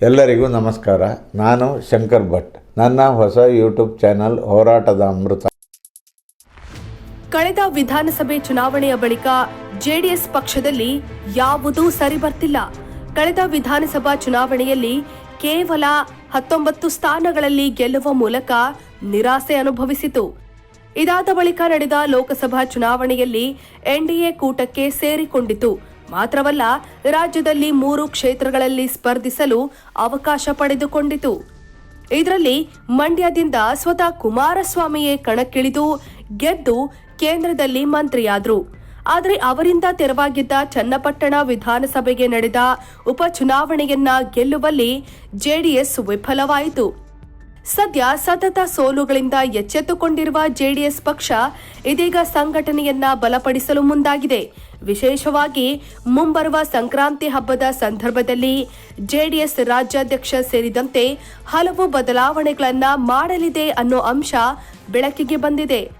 ಎಲ್ಲರಿಗೂ ನಮಸ್ಕಾರ. ನಾನು ಶಂಕರ್ ಭಟ್. ನನ್ನ ಹೊಸ ಯೂಟ್ಯೂಬ್ ಚಾನಲ್ ಹೋರಾಟದ ಅಮೃತ. ಕಳೆದ ವಿಧಾನಸಭೆ ಚುನಾವಣೆಯ ಬಳಿಕ ಜೆಡಿಎಸ್ ಪಕ್ಷದಲ್ಲಿ ಯಾವುದೂ ಸರಿ ಬರ್ತಿಲ್ಲ ಕಳೆದ ವಿಧಾನಸಭಾ ಚುನಾವಣೆಯಲ್ಲಿ ಕೇವಲ ಹತ್ತೊಂಬತ್ತು ಸ್ಥಾನಗಳಲ್ಲಿ ಗೆಲ್ಲುವ ಮೂಲಕ ನಿರಾಸೆ ಅನುಭವಿಸಿತು. ಇದಾದ ಬಳಿಕ ನಡೆದ ಲೋಕಸಭಾ ಚುನಾವಣೆಯಲ್ಲಿ ಎನ್ಡಿಎ ಕೂಟಕ್ಕೆ ಸೇರಿಕೊಂಡಿತು. ಮಾತ್ರವಲ್ಲ, ರಾಜ್ಯದಲ್ಲಿ ಮೂರು ಕ್ಷೇತ್ರಗಳಲ್ಲಿ ಸ್ಪರ್ಧಿಸಲು ಅವಕಾಶ ಪಡೆದುಕೊಂಡಿತು. ಇದರಲ್ಲಿ ಮಂಡ್ಯದಿಂದ ಸ್ವತಃ ಕುಮಾರಸ್ವಾಮಿಯೇ ಕಣಕ್ಕಿಳಿದು ಗೆದ್ದು ಕೇಂದ್ರದಲ್ಲಿ ಮಂತ್ರಿಯಾದರು. ಆದರೆ ಅವರಿಂದ ತೆರವಾಗಿದ್ದ ಚನ್ನಪಟ್ಟಣ ವಿಧಾನಸಭೆಗೆ ನಡೆದ ಉಪಚುನಾವಣೆಯನ್ನ ಗೆಲ್ಲುವಲ್ಲಿ ಜೆಡಿಎಸ್ ವಿಫಲವಾಯಿತು. ಸದ್ಯ ಸತತ ಸೋಲುಗಳಿಂದ ಎಚ್ಚೆತ್ತುಕೊಂಡಿರುವ ಜೆಡಿಎಸ್ ಪಕ್ಷ ಇದೀಗ ಸಂಘಟನೆಯನ್ನ ಬಲಪಡಿಸಲು ಮುಂದಾಗಿದೆ. ವಿಶೇಷವಾಗಿ ಮುಂಬರುವ ಸಂಕ್ರಾಂತಿ ಹಬ್ಬದ ಸಂದರ್ಭದಲ್ಲಿ ಜೆಡಿಎಸ್ ರಾಜ್ಯಾಧ್ಯಕ್ಷ ಸೇರಿದಂತೆ ಹಲವು ಬದಲಾವಣೆಗಳನ್ನ ಮಾಡಲಿದೆ ಅನ್ನೋ ಅಂಶ ಬೆಳಕಿಗೆ ಬಂದಿದೆ.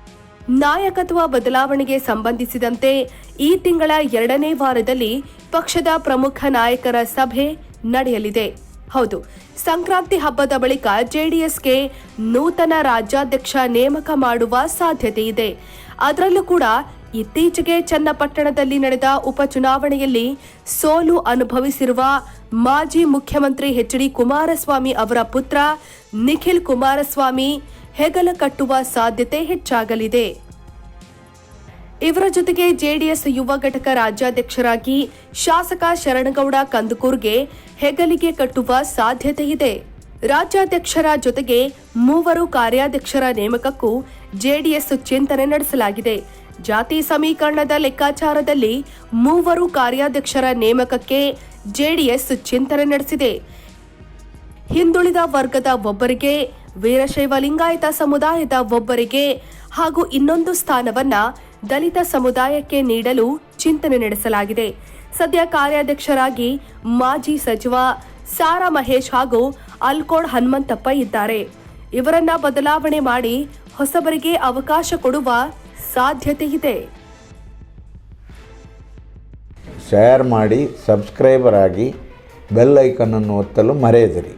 ನಾಯಕತ್ವ ಬದಲಾವಣೆಗೆ ಸಂಬಂಧಿಸಿದಂತೆ ಈ ತಿಂಗಳ ಎರಡನೇ ವಾರದಲ್ಲಿ ಪಕ್ಷದ ಪ್ರಮುಖ ನಾಯಕರ ಸಭೆ ನಡೆಯಲಿದೆ. ಹೌದು, ಸಂಕ್ರಾಂತಿ ಹಬ್ಬದ ಬಳಿಕ ಜೆಡಿಎಸ್ಗೆ ನೂತನ ರಾಜ್ಯಾಧ್ಯಕ್ಷ ನೇಮಕ ಮಾಡುವ ಸಾಧ್ಯತೆ ಇದೆ. ಅದರಲ್ಲೂ ಕೂಡ ಇತ್ತೀಚೆಗೆ ಚನ್ನಪಟ್ಟಣದಲ್ಲಿ ನಡೆದ ಉಪಚುನಾವಣೆಯಲ್ಲಿ ಸೋಲು ಅನುಭವಿಸಿರುವ ಮಾಜಿ ಮುಖ್ಯಮಂತ್ರಿ ಎಚ್ ಡಿ ಕುಮಾರಸ್ವಾಮಿ ಅವರ ಪುತ್ರ ನಿಖಿಲ್ ಕುಮಾರಸ್ವಾಮಿ ಹೆಗಲ ಕಟ್ಟುವ ಸಾಧ್ಯತೆ ಹೆಚ್ಚಾಗಲಿದೆ. ಇವರ ಜೊತೆಗೆ ಜೆಡಿಎಸ್ ಯುವ ಘಟಕ ರಾಜ್ಯಾಧ್ಯಕ್ಷರಾಗಿ ಶಾಸಕ ಶರಣಗೌಡ ಕಂದುಕೂರ್ಗೆ ಹೆಗಲಿಗೆ ಕಟ್ಟುವ ಸಾಧ್ಯತೆ ಇದೆ. ರಾಜ್ಯಾಧ್ಯಕ್ಷರ ಜೊತೆಗೆ ಮೂವರು ಕಾರ್ಯಾಧ್ಯಕ್ಷರ ನೇಮಕಕ್ಕೂ ಜೆಡಿಎಸ್ ಚಿಂತನೆ ನಡೆಸಲಾಗಿದೆ. ಜಾತಿ ಸಮೀಕರಣದ ಲೆಕ್ಕಾಚಾರದಲ್ಲಿ ಮೂವರು ಕಾರ್ಯಾಧ್ಯಕ್ಷರ ನೇಮಕಕ್ಕೆ ಜೆಡಿಎಸ್ ಚಿಂತನೆ ನಡೆಸಿದೆ. ಹಿಂದುಳಿದ ವರ್ಗದ ಒಬ್ಬರಿಗೆ, ವೀರಶೈವ ಲಿಂಗಾಯತ ಸಮುದಾಯದ ಒಬ್ಬರಿಗೆ ಹಾಗೂ ಇನ್ನೊಂದು ಸ್ಥಾನವನ್ನ ದಲಿತ ಸಮುದಾಯಕ್ಕೆ ನೀಡಲು ಚಿಂತನೆ ನಡೆಸಲಾಗಿದೆ. ಸದ್ಯ ಕಾರ್ಯಾಧ್ಯಕ್ಷರಾಗಿ ಮಾಜಿ ಸಚಿವ ಸಾರಾ ಮಹೇಶ್ ಹಾಗೂ ಅಲ್ಕೋಡ್ ಹನುಮಂತಪ್ಪ ಇದ್ದಾರೆ. ಇವರನ್ನ ಬದಲಾವಣೆ ಮಾಡಿ ಹೊಸಬರಿಗೆ ಅವಕಾಶ ಕೊಡುವ ಸಾಧ್ಯತೆ ಇದೆ. ಶೇರ್ ಮಾಡಿ ಸಬ್ಸ್ಕ್ರೈಬರ್ ಆಗಿ ಬೆಲ್ ಐಕನನ್ನು ಒತ್ತಲು ಮರೆಯದಿರಿ.